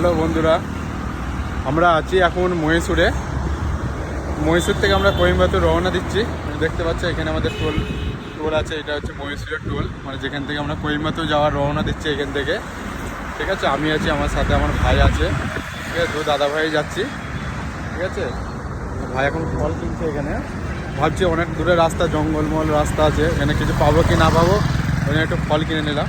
Hello বন্ধুরা, আমরা আছি এখন মহীশূরে। মহীশূর থেকে আমরা কোয়েম্বাতুর রওনা দিচ্ছি। দেখতে পাচ্ছ, এখানে আমাদের টোল টোল আছে, এটা হচ্ছে মহীশূরের টোল। মানে যেখান থেকে আমরা কোয়েম্বাতুর যাওয়ার রওনা দিচ্ছি এখান থেকে। ঠিক আছে, আমি আছি, আমার সাথে আমার ভাই আছে। ঠিক আছে দু দাদা ভাই যাচ্ছি। ঠিক আছে, ভাই এখন ফল কিনছে এখানে। ভাবছি অনেক দূরে রাস্তা, জঙ্গলমহল রাস্তা আছে। এখানে কিছু পাবো কি না পাবো, ওখানে একটু ফল কিনে নিলাম।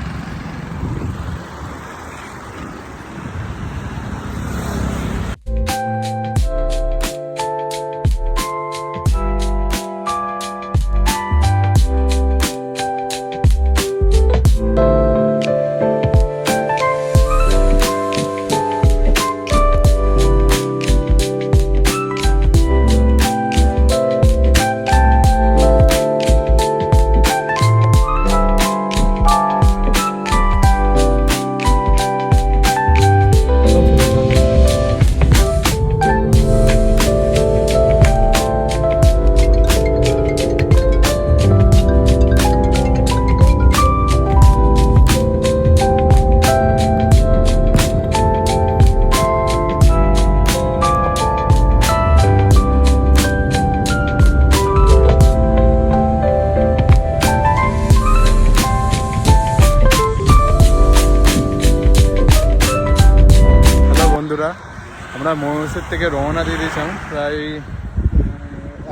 থেকে রওনা দিয়ে দিয়েছিলাম। প্রায়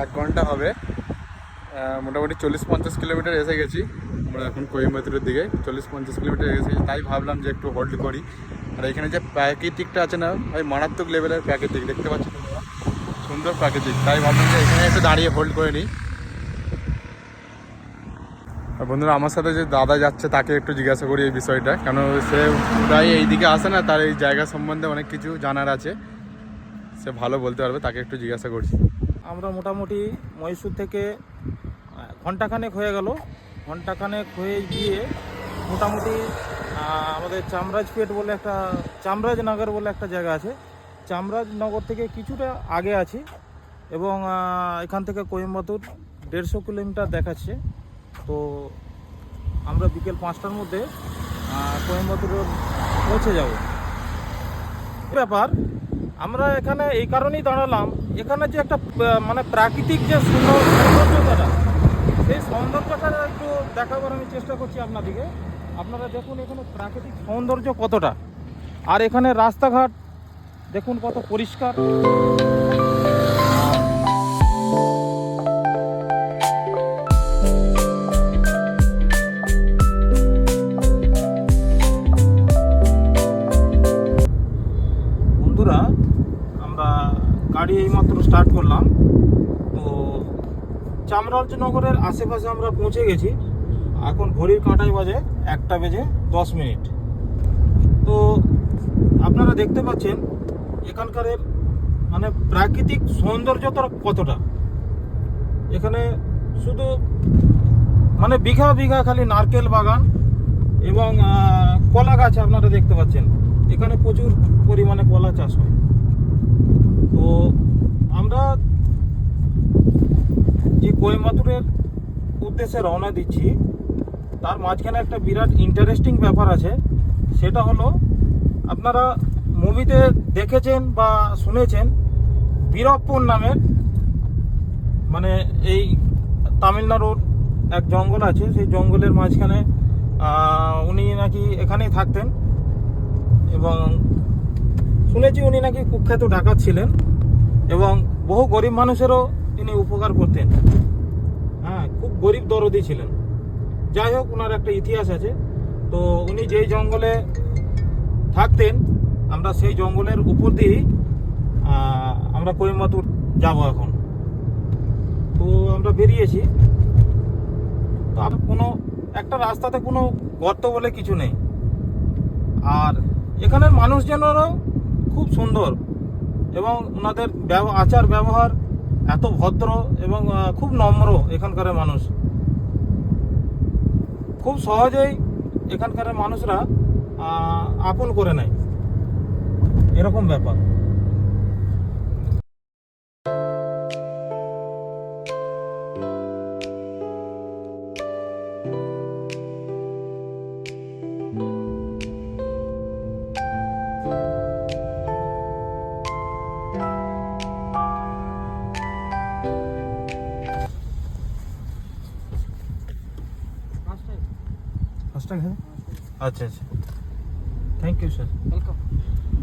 এক ঘণ্টা হবে। মোটামুটি চল্লিশ পঞ্চাশ কিলোমিটার এসে গেছি। আমরা এখন কোয়েম্বাতুরের দিকে চল্লিশ পঞ্চাশ কিলোমিটার এসে গেছি। তাই ভাবলাম যে একটু হোল্ড করি। আর এখানে যে প্রাকৃতিকটা আছে না, ভাই, মারাত্মক লেভেলের প্রাকৃতিক, দেখতে পাচ্ছি সুন্দর প্রাকৃতিক। তাই ভাবলাম যে এখানে একটু দাঁড়িয়ে হোল্ড করে নিই। আর বন্ধুরা, আমার সাথে যে দাদা যাচ্ছে, তাকে একটু জিজ্ঞাসা করি এই বিষয়টা। কেন সে প্রায় এইদিকে আসে না, তার এই জায়গা সম্বন্ধে অনেক কিছু জানার আছে। সে ভালো বলতে পারবে, তাকে একটু জিজ্ঞাসা করছি। আমরা মোটামুটি মহীশূর থেকে ঘন্টাখানেক হয়ে গেল। ঘন্টাখানেক হয়ে গিয়ে মোটামুটি আমাদের চামরাজপেট বলে একটা, চামরাজনগর বলে একটা জায়গা আছে। চামরাজনগর থেকে কিছুটা আগে আছি এবং এখান থেকে কোয়েম্বাতুর দেড়শো কিলোমিটার দেখাচ্ছে। তো আমরা বিকেল পাঁচটার মধ্যে কোয়েম্বাতুরে পৌঁছে যাব। ব্যাপার আমরা এখানে এই কারণেই দাঁড়ালাম। এখানে যে একটা মানে প্রাকৃতিক যে সুন্দর সৌন্দর্যটা, সেই সৌন্দর্যটা একটু দেখাবার আমি চেষ্টা করছি আপনাদিকে আপনারা দেখুন এখানে প্রাকৃতিক সৌন্দর্য কতটা। আর এখানে রাস্তাঘাট, দেখুন কত পরিষ্কার। চামরাজনগরের আশেপাশে আমরা পৌঁছে গেছি। এখন ঘড়ির কাঁটায় বাজে একটা বেজে দশ মিনিট। তো আপনারা দেখতে পাচ্ছেন এখানকারের মানে প্রাকৃতিক সৌন্দর্যতা কতটা। এখানে শুধু মানে বিঘা বিঘা খালি নারকেল বাগান এবং কলা গাছ আপনারা দেখতে পাচ্ছেন। এখানে প্রচুর পরিমাণে কলা চাষ হয়। তো আমরা কোয়েম্বাতুরের উদ্দেশ্যে রওনা দিচ্ছি। তার মাঝখানে একটা বিরাট ইন্টারেস্টিং ব্যাপার আছে। সেটা হলো, আপনারা মুভিতে দেখেছেন বা শুনেছেন বীরপ্পন নামের মানে এই তামিলনাড়ুর এক জঙ্গল আছে। সেই জঙ্গলের মাঝখানে উনি নাকি এখানেই থাকতেন। এবং শুনেছি উনি নাকি কুখ্যাত ডাকাত ছিলেন। এবং বহু গরিব মানুষেরও তিনি উপকার করতেন। হ্যাঁ খুব গরিব দরদি ছিলেন। যাই হোক ওনার একটা ইতিহাস আছে। তো উনি যেই জঙ্গলে থাকতেন, আমরা সেই জঙ্গলের উপর দিয়েই আমরা কোয়েম্বাতুর যাব এখন। তো আমরা বেরিয়েছি। তো কোনো, একটা রাস্তাতে কোনো গর্ত বলে কিছু নেই। আর এখানের মানুষজনেরও খুব সুন্দর। এবং ওনাদের আচার ব্যবহার এত ভদ্র এবং খুব নম্র এখানকার মানুষ। খুব সহজেই এখানকার মানুষরা আপন করে নেয়। এরকম ব্যাপার। আচ্ছা আচ্ছা। থ্যাংক ইউ স্যার ওয়েলকাম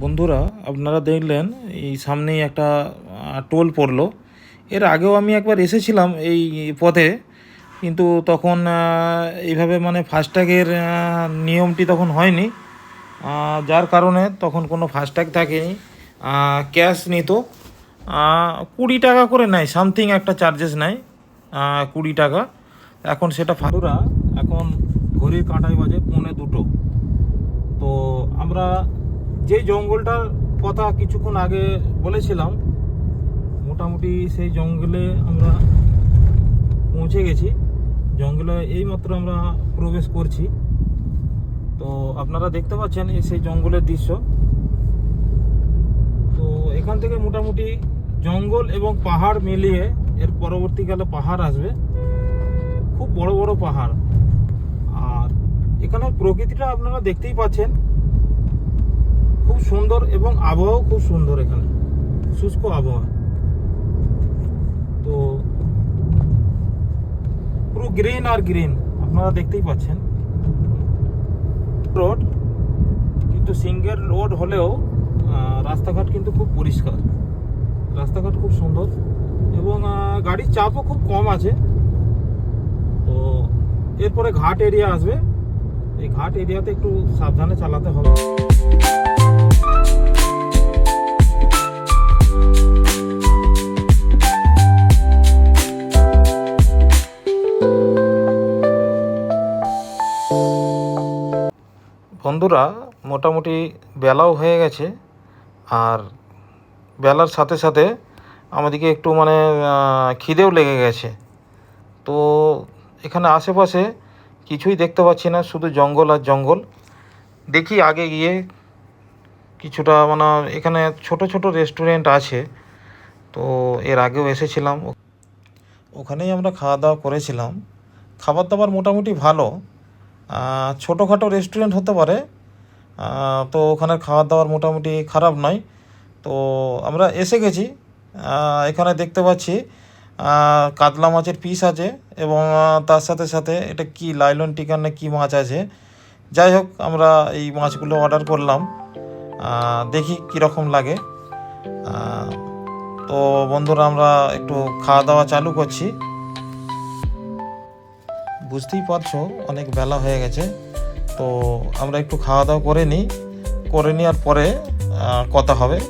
বন্ধুরা আপনারা দেখলেন এই সামনেই একটা টোল পড়ল। এর আগেও আমি একবার এসেছিলাম এই পথে কিন্তু তখন এইভাবে মানে ফাস্ট্যাগের নিয়মটি তখন হয়নি। যার কারণে তখন কোনো ফাস্ট্যাগ থাকেনি। ক্যাশ নিত। কুড়ি টাকা করে নেয় সামথিং একটা চার্জেস নেয় কুড়ি টাকা। এখন সেটা ফাঁদুরা এখন ঘড়ির কাঁটায় বাজে পৌনে দুটো। তো আমরা যে জঙ্গলটার কথা কিছুক্ষণ আগে বলেছিলাম, মোটামুটি সেই জঙ্গলে আমরা পৌঁছে গেছি। জঙ্গলে এইমাত্র আমরা প্রবেশ করছি। তো আপনারা দেখতে পাচ্ছেন এই সেই জঙ্গলের দৃশ্য। তো এখান থেকে মোটামুটি জঙ্গল এবং পাহাড় মিলিয়ে এর পরবর্তীকালে পাহাড় আসবে। খুব বড় বড় পাহাড়। এখানে প্রকৃতিটা আপনারা দেখতেই পাচ্ছেন। খুব সুন্দর এবং আবহাওয়াও খুব সুন্দর এখানে। শুষ্ক আবহাওয়া। তো পুরো গ্রিন আর গ্রিন, আপনারা দেখতেই পাচ্ছেন। রোড, কিন্তু সিঙ্গেল রোড হলেও রাস্তাঘাট কিন্তু খুব পরিষ্কার। রাস্তাঘাট খুব সুন্দর এবং গাড়ির চাপও খুব কম আছে। তো এরপরে ঘাট এরিয়া আসবে। এই ঘাট এরিয়াতে একটু সাবধানে চালাতে হবে। বন্ধুরা, মোটামুটি বেলাও হয়ে গেছে। আর বেলার সাথে সাথে আমাদেরকে একটু মানে খিদেও লেগে গেছে। তো এখানে আশেপাশে কিছুই দেখতে পাচ্ছি না, শুধু জঙ্গল আর জঙ্গল। দেখি আগে গিয়ে কিছুটা মানে এখানে ছোট ছোট রেস্টুরেন্ট আছে, তো এর আগেও এসেছিলাম। ওখানেই আমরা খাওয়া দাওয়া করেছিলাম। খাবার দাবার মোটামুটি ভালো। ছোটোখাটো রেস্টুরেন্ট হতে পারে। তো ওখানে খাবার দাবার মোটামুটি খারাপ নয়। তো আমরা এসে গেছি। এখানে দেখতে পাচ্ছি কাতলা মাছের পিস আছে এবং তার সাথে সাথে এটা কি লাইলন টিকার না কী মাছ আছে। যাই হোক, আমরা এই মাছগুলো অর্ডার করলাম। দেখি কীরকম লাগে। তো বন্ধুরা, আমরা একটু খাওয়া দাওয়া চালু করছি। বুঝতেই পারছ, অনেক বেলা হয়ে গেছে। তো আমরা একটু খাওয়া দাওয়া করে নিই। করে নেওয়ার পরে কথা হবে।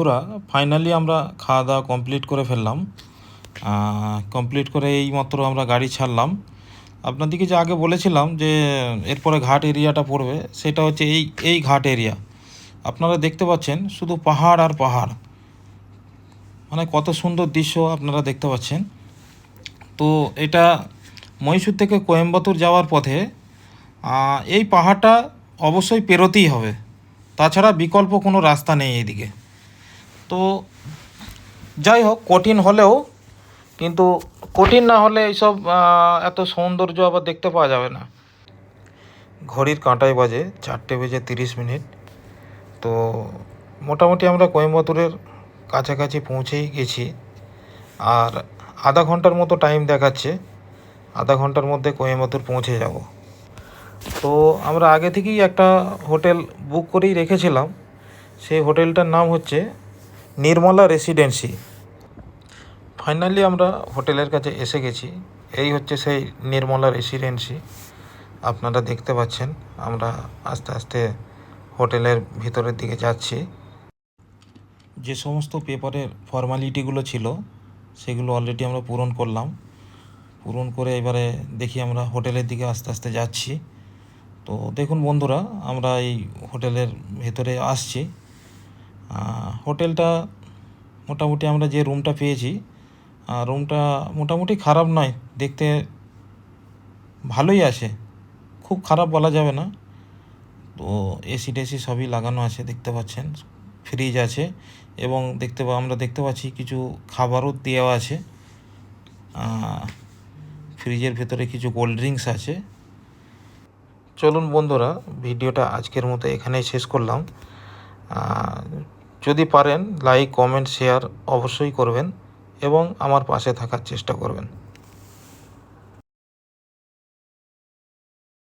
বন্ধুরা ফাইনালি আমরা খাওয়া দাওয়া কমপ্লিট করে ফেললাম। কমপ্লিট করে এই মাত্র আমরা গাড়ি ছাড়লাম। আপনাদেরকে যে আগে বলেছিলাম যে এরপরে ঘাট এরিয়াটা পড়বে, সেটা হচ্ছে এই এই ঘাট এরিয়া। আপনারা দেখতে পাচ্ছেন শুধু পাহাড় আর পাহাড়। মানে কত সুন্দর দৃশ্য আপনারা দেখতে পাচ্ছেন। তো এটা মহীশূর থেকে কোয়েম্বাতুর যাওয়ার পথে এই পাহাড়টা অবশ্যই পেরোতেই হবে। তাছাড়া বিকল্প কোনো রাস্তা নেই এইদিকে তো যাই হোক, কঠিন হলেও, কিন্তু কঠিন না হলে এইসব এত সৌন্দর্য আবার দেখতে পাওয়া যাবে না। ঘড়ির কাঁটায় বাজে চারটে বেজে তিরিশ মিনিট। তো মোটামুটি আমরা কোয়েম্বাতুরের কাছাকাছি পৌঁছেই গেছি। আর আধা ঘণ্টার মতো টাইম দেখাচ্ছে। আধা ঘণ্টার মধ্যে কোয়েম্বাতুর পৌঁছে যাব। তো আমরা আগে থেকেই একটা হোটেল বুক করেই রেখেছিলাম। সেই হোটেলটার নাম হচ্ছে নির্মলা রেসিডেন্সি ফাইনালি আমরা হোটেলের কাছে এসে গেছি। এই হচ্ছে সেই নির্মলা রেসিডেন্সি আপনারা দেখতে পাচ্ছেন, আমরা আস্তে আস্তে হোটেলের ভিতরের দিকে যাচ্ছি। যে সমস্ত পেপারের ফর্মালিটিগুলো ছিল, সেগুলো অলরেডি আমরা পূরণ করলাম। পূরণ করে এবারে দেখি আমরা হোটেলের দিকে আস্তে আস্তে যাচ্ছি। তো দেখুন বন্ধুরা, আমরা এই হোটেলের ভেতরে আসছি। হোটেলটা মোটামুটি আমরা যে রুমটা পেয়েছি রুমটা মোটামুটি খারাপ নয়, দেখতে ভালোই আছে, খুব খারাপ বলা যাবে না। তো এসি টেসি সবই লাগানো আছে, দেখতে পাচ্ছেন ফ্রিজ আছে এবং দেখতে আমরা দেখতে পাচ্ছি কিছু খাবারও দেওয়া আছে। ফ্রিজের ভেতরে কিছু কোল্ড ড্রিঙ্কস আছে। চলুন বন্ধুরা, ভিডিওটা আজকের মতো এখানেই শেষ করলাম। যদি পারেন লাইক কমেন্ট শেয়ার অবশ্যই করবেন এবং আমার পাশে থাকার চেষ্টা করবেন।